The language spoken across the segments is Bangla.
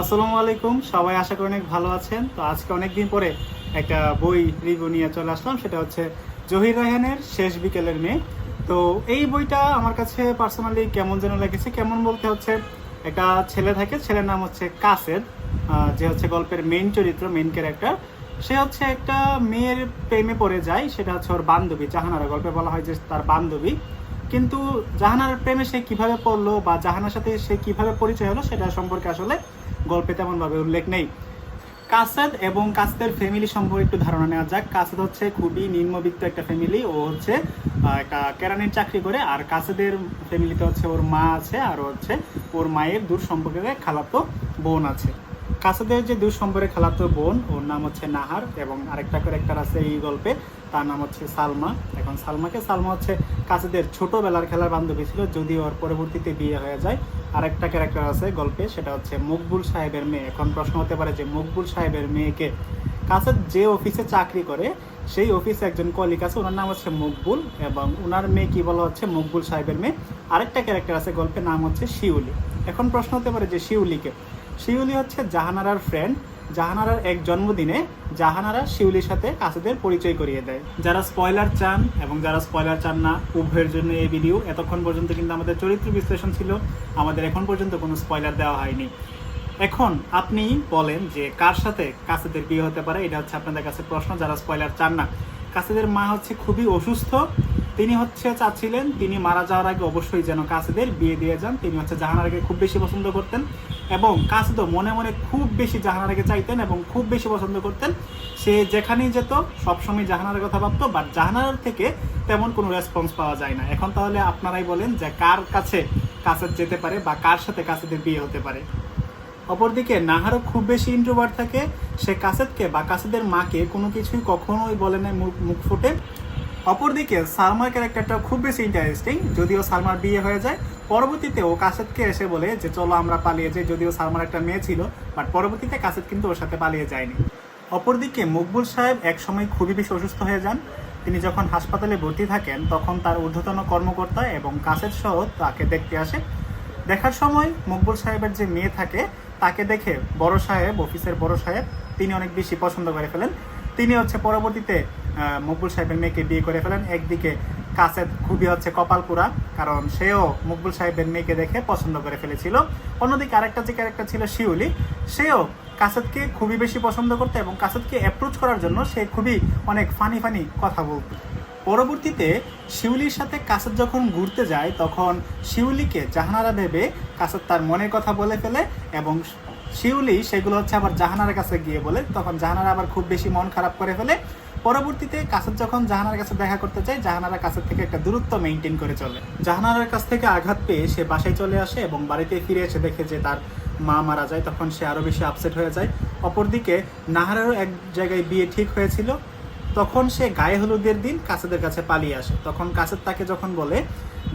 আসসালামু আলাইকুম, সবাই আশা করি অনেক ভালো আছেন। তো আজকে অনেক দিন পরে একটা বই রিভিউ নিয়ে চলে আসলাম, সেটা হচ্ছে জহির রায়হানের শেষ বিকেলের মেয়ে। তো এই বইটা আমার কাছে পার্সোনালি কেমন যেন লেগেছে, কেমন বলতে হচ্ছে, একটা ছেলে থাকে, ছেলের নাম হচ্ছে কাসেদ যে হচ্ছে গল্পের মেইন চরিত্র মেইন ক্যারেক্টার সে হচ্ছে একটা মেয়ের প্রেমে পড়ে যায়, সেটা হচ্ছে ওর বান্ধবী, জাহানারা গল্পে বলা হয় যে তার বান্ধবী। কিন্তু জাহানার প্রেমে সে কীভাবে পড়ল বা জাহানার সাথে সে কীভাবে পরিচয় হলো, সেটা সম্পর্কে আসলে গল্পে তেমন ভাবে উল্লেখ নেই। কাসাদ এবং কাসদের ফ্যামিলি সম্পর্কে একটু ধারণা নেওয়া যাক। কাসাদ হচ্ছে খুবই নিম্নবিত্ত একটা ফ্যামিলি ও হচ্ছে একটা কেরানির চাকরি করে, আর কাসাদের ফ্যামিলিতে হচ্ছে ওর মা আছে, আর হচ্ছে ওর মায়ের দূর সম্পর্কে খালাতো বোন আছে। কাসাদের যে দূর সম্পর্কে খালাতো বোন, ওর নাম হচ্ছে নাহার, এবং আরেকটা ক্যারেক্টার আছে এই গল্পে তার নাম হচ্ছে সালমা। এখন সালমাকে, সালমা হচ্ছে কাসাদের ছোটবেলার খেলার বান্ধবী ছিল, যদিও ওর পরবর্তীতে বিয়ে হয়ে যায়। আরেকটা ক্যারেক্টার আছে গল্পে, সেটা হচ্ছে মকবুল সাহেবের মেয়ে। এখন প্রশ্ন হতে পারে যে মকবুল সাহেবের মেয়েকে কাসাদ যে অফিসে চাকরি করে, সেই অফিসে একজন কলিক আছে, ওনার নাম হচ্ছে মকবুল এবং ওনার মেয়ে কি বলা হচ্ছে? মকবুল সাহেবের মেয়ে। আরেকটা ক্যারেক্টার আছে গল্পের নাম হচ্ছে শিউলি। এখন প্রশ্ন হতে পারে যে শিউলিকে। শিউলি হচ্ছে জাহানারার ফ্রেন্ড জাহানারার এক জন্মদিনে জাহানারা শিউলির সাথে কাসেদের পরিচয় করিয়ে দেয়। যারা স্পয়লার চান এবং যারা স্পয়লার চান না, উভয়ের জন্য এই ভিডিও এতক্ষণ পর্যন্ত কিন্তু আমাদের চরিত্র বিশ্লেষণ ছিল। আমাদের এখন পর্যন্ত কোনো স্পয়লার দেওয়া হয়নি। এখন আপনি বলেন যে কার সাথে কাসেদের বিয়ে হতে পারে? এটা হচ্ছে আপনাদের কাছে প্রশ্ন, যারা স্পয়লার চান না। কাসেদের মা হচ্ছে খুবই অসুস্থ তিনি হচ্ছে চাচ্ছিলেন, তিনি মারা যাওয়ার আগে অবশ্যই যেন কাসেদের বিয়ে দিয়ে যান। তিনি হচ্ছে জাহানারাকে খুব বেশি পছন্দ করতেন এবং কাসেদও মনে মনে খুব বেশি জাহানারাকে চাইতেন এবং খুব বেশি পছন্দ করতেন। সে যেখানেই যেত, সবসময় জাহানারের কথা ভাবতো বাট জাহানার থেকে তেমন কোনো রেসপন্স পাওয়া যায় না। এখন তাহলে আপনারাই বলেন যে কার কাছে কাসেদ যেতে পারে বা কার সাথে কাসেদের বিয়ে হতে পারে। অপরদিকে নাহারও খুব বেশি ইন্ট্রোভার্ট থাকে। সে কাসেদকে বা কাসেদের মাকে কোনো কিছুই কখনোই বলে না মুখ মুখ ফুটে। অপরদিকে সালমার ক্যারেক্টারটা খুব বেশি ইন্টারেস্টিং যদিও সালমার বিয়ে হয়ে যায়। পরবর্তীতে ও কাসেদকে এসে বলে যে, চলো আমরা পালিয়ে যাই। যদিও সালমার একটা মেয়ে ছিল বাট পরবর্তীতে কাসেদ কিন্তু ওর সাথে পালিয়ে যায়নি। অপরদিকে মকবুল সাহেব একসময় খুবই বেশি অসুস্থ হয়ে যান। তিনি যখন হাসপাতালে ভর্তি থাকেন, তখন তার ঊর্ধ্বতন কর্মকর্তা এবং কাসেদ সহ তাকে দেখতে আসে। দেখার সময় মকবুল সাহেবের যে মেয়ে থাকে, তাকে দেখে বড় সাহেব, অফিসের বড় সাহেব, তিনি অনেক বেশি পছন্দ করে ফেলেন। তিনি হচ্ছে পরবর্তীতে মকবুল সাহেবের মেয়েকে বিয়ে করে ফেলেন। একদিকে কাসেদ খুবই হচ্ছে কপালপুরা, কারণ সেও মকবুল সাহেবের মেয়েকে দেখে পছন্দ করে ফেলেছিল। অন্যদিকে আরেকটা যে ক্যারেক্টার ছিল শিউলি, সেও কাসেদকে খুবই বেশি পছন্দ করতো এবং কাসেদকে অ্যাপ্রোচ করার জন্য সে খুবই অনেক ফানি ফানি কথা বলতো। পরবর্তীতে শিউলির সাথে কাসেদ যখন ঘুরতে যায়, তখন শিউলিকে জাহানারা ভেবে কাসেদ তার মনের কথা বলে ফেলে এবং শিউলি সেগুলো হচ্ছে আবার জাহানার কাছে গিয়ে বলে, তখন জাহানারা আবার খুব বেশি মন খারাপ করে ফেলে। পরবর্তীতে কাসেদ যখন জাহানার কাছে দেখা করতে চায়, জাহানারা কাছের থেকে একটা দূরত্ব মেনটেন করে চলে। জাহানারার কাছ থেকে আঘাত পেয়ে সে বাসায় চলে আসে এবং বাড়িতে ফিরে এসে দেখে যে তার মা মারা যায়, তখন সে আরও বেশি আপসেট হয়ে যায়। অপরদিকে নাহারেরও এক জায়গায় বিয়ে ঠিক হয়েছিল। তখন সে গায়ে হলুদের দিন কাসেদের কাছে পালিয়ে আসে। তখন কাসেদ তাকে যখন বলে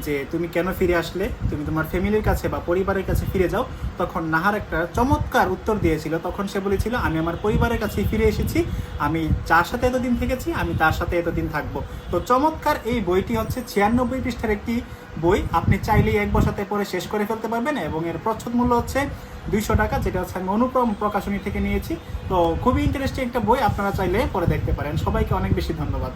যে, তুমি কেন ফিরে আসলে? তুমি তোমার ফ্যামিলির কাছে বা পরিবারের কাছে ফিরে যাও। তখন নাহার একটা চমৎকার উত্তর দিয়েছিল। তখন সে বলেছিল, আমি আমার পরিবারের কাছে ফিরে এসেছি। আমি যার সাথে এতদিন থেকেছি, আমি তার সাথে এতদিন থাকব। তো চমৎকার এই বইটি হচ্ছে ছিয়ানব্বই পৃষ্ঠার একটি বই। আপনি চাইলেই এক বসাতে পরে শেষ করে ফেলতে পারবেন এবং এর প্রচ্ছদ মূল্য হচ্ছে দুইশো টাকা, যেটা হচ্ছে আমি অনুপ্রম প্রকাশনী থেকে নিয়েছি। তো খুবই ইন্টারেস্টিং একটা বই, আপনারা চাইলে পরে দেখতে পারেন। সবাইকে অনেক বেশি ধন্যবাদ।